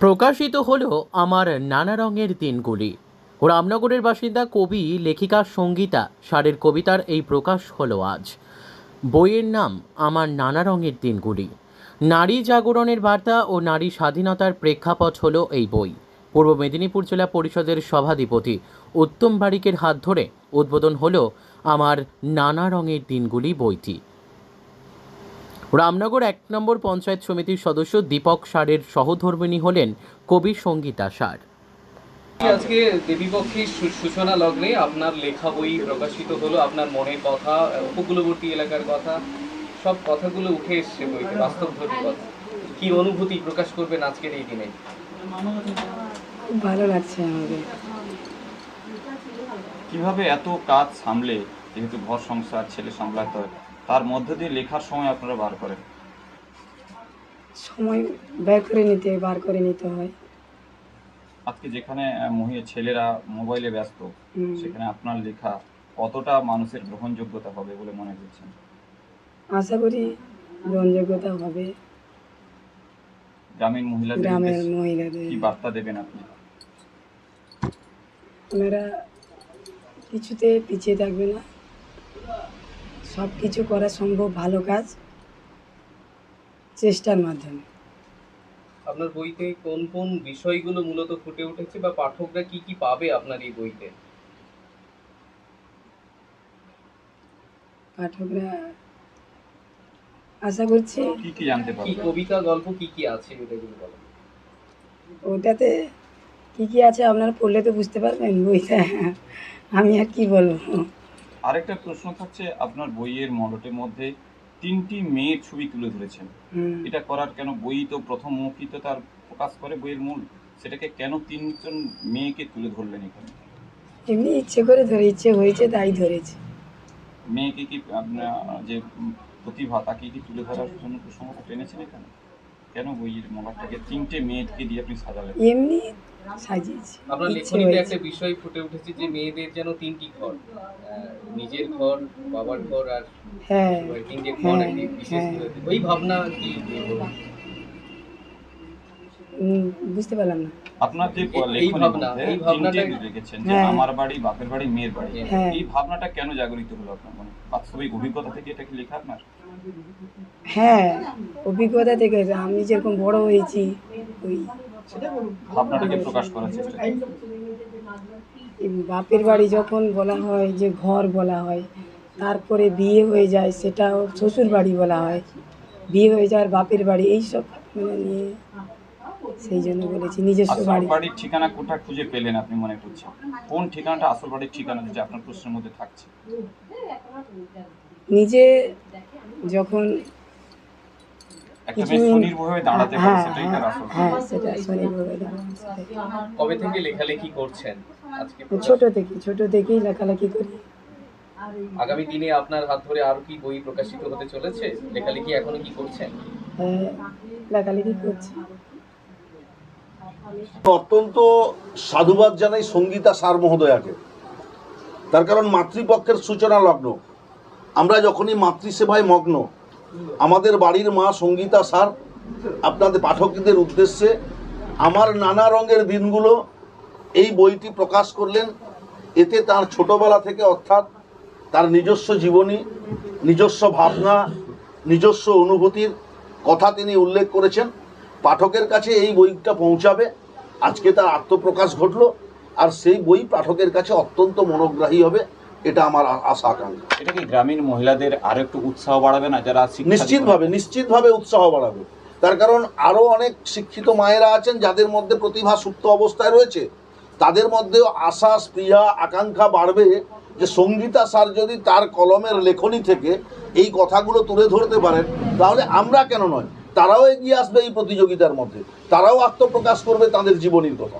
প্রকাশিত হলো আমার নানা রঙের দিনগুলি। রামনগরের বাসিন্দা, কবি, লেখিকা, সঙ্গীতা, সারের কবিতার এই প্রকাশ হলো আজ। বইয়ের নাম, আমার নানা রঙের দিনগুলি। নারী জাগরণের বার্তা ও নারী স্বাধীনতার প্রেক্ষাপট হলো এই বই। পূর্ব মেদিনীপুর জেলা পরিষদের সভাধিপতি উত্তম বারিকের হাত ধরে উদ্বোধন হলো আমার নানা রঙের দিনগুলি বইটি। রামনগর এক নম্বর পঞ্চায়েত সমিতির সদস্য দীপক সারের সহধর্মিণী হলেন কবি সঙ্গীতা সার। আজকে দেবীপক্ষীর সূচনা লগ্নে আপনার লেখা বই প্রকাশিত হলো আপনার মনের কথা উপকূলবর্তী এলাকার কথা সব কথাগুলো উঠে এসছে বইতে বাস্তবধর্মী কথা। কি অনুভূতি প্রকাশ করবেন আজকের এই দিনে? ভালো লাগছে আমাদের। কীভাবে এত কাজ সামলে যেহেতু ঘর সংসার ছেলে সামলাতে হয় তার মধ্যে দিয়ে লেখার সময় আপনারা বার করেন। সময় ব্যয় করে নিতে বার করে নিতে হয়। আজকে যেখানে মহিলা ছেলেরা মোবাইলে ব্যস্ত সেখানে আপনার লেখা কতটা মানুষের গ্রহণযোগ্যতা হবে বলে মনে করছেন? আশা করি গ্রহণযোগ্যতা হবে। গ্রামীণ মহিলাদের গ্রামের মহিলাদের। কি বার্তা দেবেন আপনি? ওনারা কিছুতে পিছিয়ে থাকবে না। সব কিছু করা সম্ভব ভালো কাজ চেষ্টার মাধ্যমে। আপনার বইতে কোন কোন বিষয়গুলো মূলত ফুটে উঠেছে বা পাঠকরা কি কি পাবে আপনার এই বইতে? পাঠকরা আশা করছি কি কি জানতে কি কবিতা গল্প কি কি আছে এটাগুলো বলো ওটাতে কি কি আছে আপনারা পড়লে তো বুঝতে পারবেন বইটা। আমি আর কি বলব? আরেকটা প্রশ্ন থাকছে আপনার বইয়ের মডটের মধ্যে তিনটি মেয়ের ছবি তুলে ধরেছেন। এটা করার কেন বই তো প্রথম মুখই তো তার প্রকাশ করে বইয়ের মূল। সেটাকে কেন তিনজন মেয়েকে তুলে ধরলেন এখানে? এমনি ইচ্ছে করে ধরে ইচ্ছে হয়েছে তাই ধরেছে। মেয়েকে কি আপনার যে প্রতিভা তাকে কি তুলে ধরার জন্য প্রসঙ্গটা টেনেছেন এখানে? কেন বইয়ের মলাটাকে তিনটে মেয়েকে দিয়ে আপনি সাজালেন? এমনি সাজিয়েছি। আপনার লেখনীতে একটা বিষয় ফুটে উঠেছে যে মেয়েদের যেন তিনটি ঘর নিজের ঘর বাবার ঘর আর হ্যাঁ তিনটে ঘর হ্যাঁ, বিশেষ হ্যাঁ। ওই ভাবনা কি? বুঝতে পারলাম না। আপনার যে লিখেছেন যে। আমার বাড়ি বাপের বাড়ি মেয়ের বাড়ি। হ্যাঁ। এই ভাবনাটা কেন জাগরিত হলো আপনার মনে? বাস্তবিক অভিজ্ঞতা থেকে এটা কি লেখা আপনার? হ্যাঁ অভিজ্ঞতা থেকে আমি যেরকম বড় হয়েছি ওই ভাবনাটাকে প্রকাশ করার চেষ্টা বাপের বাড়ি যখন বলা হয় যে ঘর বলা হয় তারপরে বিয়ে হয়ে যায় সেটা ওর শ্বশুর বাড়ি বলা হয়। বিয়ে হয়ে যাওয়ার বাপের বাড়ি এইসব মানে নিয়ে সেই জন্য বলেছি নিজস্ব বাড়ি। বাড়ির ঠিকানা কোনটা খুঁজে পেলেন আপনি মনে করছেন কোন ঠিকানাটা আসল বাড়ির ঠিকানা যেটা আপনার প্রশ্নের মধ্যে থাকছে? নিজে যখন একটা কিছু- মেয়ে দাঁড়াতে পারে হ্যাঁ সেটাই তার আসল হ্যাঁ সেটা দাঁড়ানো, কবে থেকে লেখালেখি করছেন আজকে? ছোট থেকে ছোট থেকেই লেখালেখি করি। আগামী দিনে আপনার হাত ধরে আরও কি বই প্রকাশিত হতে চলেছে? লেখালেখি এখনও কি করছেন? হ্যাঁ লেখালেখি করছি। অত্যন্ত সাধুবাদ জানাই সঙ্গীতা সার মহোদয়াকে। তার কারণ মাতৃপক্ষের সূচনা লগ্ন। আমরা যখনই মাতৃসেবায় মগ্ন আমাদের বাড়ির মা সঙ্গীতা সার আপনাদের পাঠকদের উদ্দেশ্যে আমার নানা রঙের দিনগুলো এই বইটি প্রকাশ করলেন। এতে তার ছোটবেলা থেকে অর্থাৎ তার নিজস্ব জীবনী, নিজস্ব ভাবনা, নিজস্ব অনুভূতির কথা তিনি উল্লেখ করেছেন। পাঠকের কাছে এই বইটা পৌঁছাবে। আজকে তার আত্মপ্রকাশ ঘটলো। আর সেই বই পাঠকের কাছে অত্যন্ত মনোগ্রাহী হবে। এটা আমার আশা আকাঙ্ক্ষা। এটা কি গ্রামীণ মহিলাদের আরও একটু উৎসাহ বাড়াবে না? যারা নিশ্চিতভাবে নিশ্চিতভাবে উৎসাহ বাড়াবে। তার কারণ আরও অনেক শিক্ষিত মায়েরা আছেন যাদের মধ্যে প্রতিভা সুপ্ত অবস্থায় রয়েছে। তাদের মধ্যেও আশা স্পৃহা আকাঙ্ক্ষা বাড়বে যে সঙ্গীতা স্যার যদি তার কলমের লেখনী থেকে এই কথাগুলো তুলে ধরতে পারেন তাহলে আমরা কেন নয়? তারাও এগিয়ে আসবে এই প্রতিযোগিতার মধ্যে। তারাও আত্মপ্রকাশ করবে তাদের জীবনীর কথা।